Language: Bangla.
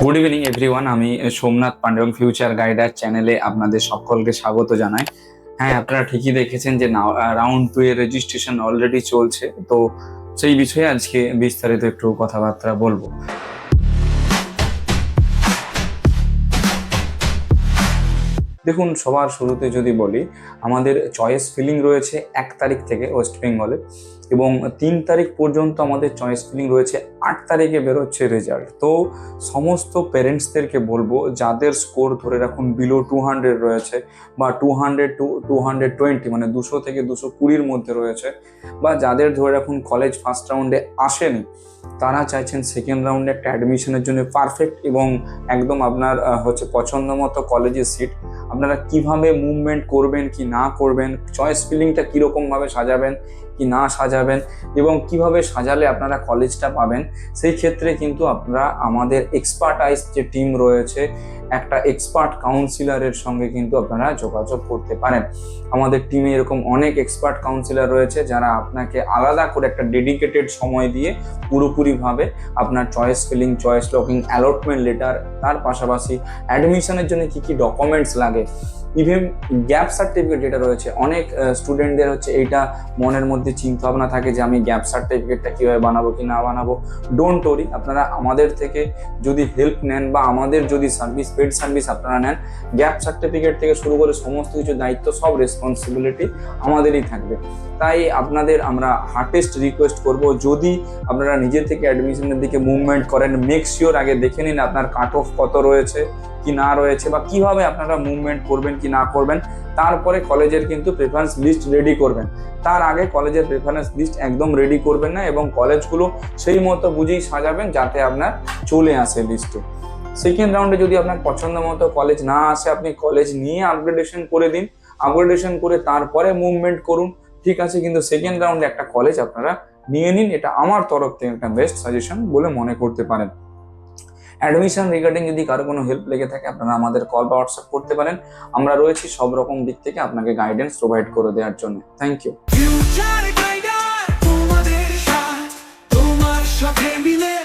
গুড ইভিনিং এভরিওয়ান আমি সোমনাথ পান্ডে এবং ফিউচার গাইডার চ্যানেলে আপনাদের সকলকে স্বাগত জানাই। হ্যাঁ আপনারা ঠিকই দেখেছেন যে রাউন্ড টু এর রেজিস্ট্রেশন অলরেডি চলছে। তো সেই বিষয়ে আজকে বিস্তারিত একটু কথাবার্তা বলব। দেখুন, সবার শুরুতে যদি বলি, আমাদের চয়েস ফিলিং রয়েছে এক তারিখ থেকে ওয়েস্ট বেঙ্গলে এবং তিন তারিখ পর্যন্ত আমাদের চয়েস ফিলিং রয়েছে, আট তারিখে বেরোচ্ছে রেজাল্ট তো সমস্ত প্যারেন্টসদেরকে বলব, যাদের স্কোর ধরে রাখুন বিলো টু হান্ড্রেড রয়েছে বা two hundred two two hundred twenty মানে দুশো থেকে দুশো কুড়ির মধ্যে রয়েছে, বা যাদের ধরে রাখুন কলেজ ফার্স্ট রাউন্ডে আসেনি, তারা চাইছেন সেকেন্ড রাউন্ডে একটা অ্যাডমিশনের জন্য পারফেক্ট এবং একদম আপনার হচ্ছে পছন্দ মতো কলেজের সিট আপনারা কীভাবে মুভমেন্ট করবেন কি না করবেন চয়েস ফিলিংটা কীরকমভাবে সাজাবেন কি না সাজাবেন এবং কীভাবে সাজালে আপনারা কলেজটা পাবেন, সেই ক্ষেত্রে কিন্তু আপনারা আমাদের এক্সপার্টাইজ যে টিম রয়েছে, একটা এক্সপার্ট কাউন্সিলরের সঙ্গে কিন্তু আপনারা যোগাযোগ করতে পারেন। আমাদের টিমে এরকম অনেক এক্সপার্ট কাউন্সিলর রয়েছে যারা আপনাকে আলাদা করে একটা ডেডিকেটেড সময় দিয়ে পুরোপুরিভাবে আপনার choice filling choice locking allotment letter তার পাশাপাশি অ্যাডমিশনের জন্য কি কি ডকুমেন্টস লাগে ইভেন গ্যাপ সার্টিফিকেট যেটা রয়েছে, অনেক স্টুডেন্টদের হচ্ছে এইটা মনের মধ্যে চিন্তা ভাবনা থাকে যে আমি গ্যাপ সার্টিফিকেটটা কীভাবে বানাবো কি না বানাবো। ডোন্ট ওরি আপনারা আমাদের থেকে যদি হেল্প নেন বা আমাদের যদি সার্ভিস পেড সার্ভিস আপনারা নেন গ্যাপ সার্টিফিকেট থেকে শুরু করে সমস্ত কিছু দায়িত্ব, সব রেসপন্সিবিলিটি আমাদেরই থাকবে। তাই আপনাদের আমরা হার্টেস্ট রিকোয়েস্ট করব, যদি আপনারা নিজে থেকে অ্যাডমিশনের দিকে মুভমেন্ট করেন মেক শিওর আগে দেখে নিন আপনার কাট অফ কত রয়েছে, কি না রয়েছে বা কীভাবে আপনারা মুভমেন্ট করবেন কি না করবেন, তারপরে কলেজের কিন্তু প্রেফারেন্স লিস্ট রেডি করবেন। তার আগে কলেজের প্রেফারেন্স লিস্ট একদম রেডি করবেন না এবং কলেজগুলো সেই মতো বুঝেই সাজাবেন যাতে আপনার চলে আসে লিস্টে সেকেন্ড রাউন্ডে যদি আপনার পছন্দ মতো কলেজ না আসে, আপনি কলেজ নিয়ে আপগ্রেডেশন করে দিন। আপগ্রেডেশন করে তারপরে মুভমেন্ট করুন। ঠিক আছে, কিন্তু সেকেন্ড রাউন্ডে একটা কলেজ আপনারা নিয়ে নিন। এটা আমার তরফ থেকে একটা বেস্ট সাজেশন বলে মনে করতে পারেন। অ্যাডমিশন রিগার্ডিং যদি কারও কোনো হেল্প লেগে থাকে, আপনারা আমাদের কল বা হোয়াটসঅ্যাপ করতে পারেন। আমরা রয়েছি সব রকম দিক থেকে আপনাকে গাইডেন্স প্রোভাইড করে দেওয়ার জন্য। থ্যাংক ইউ সাথে মিলে।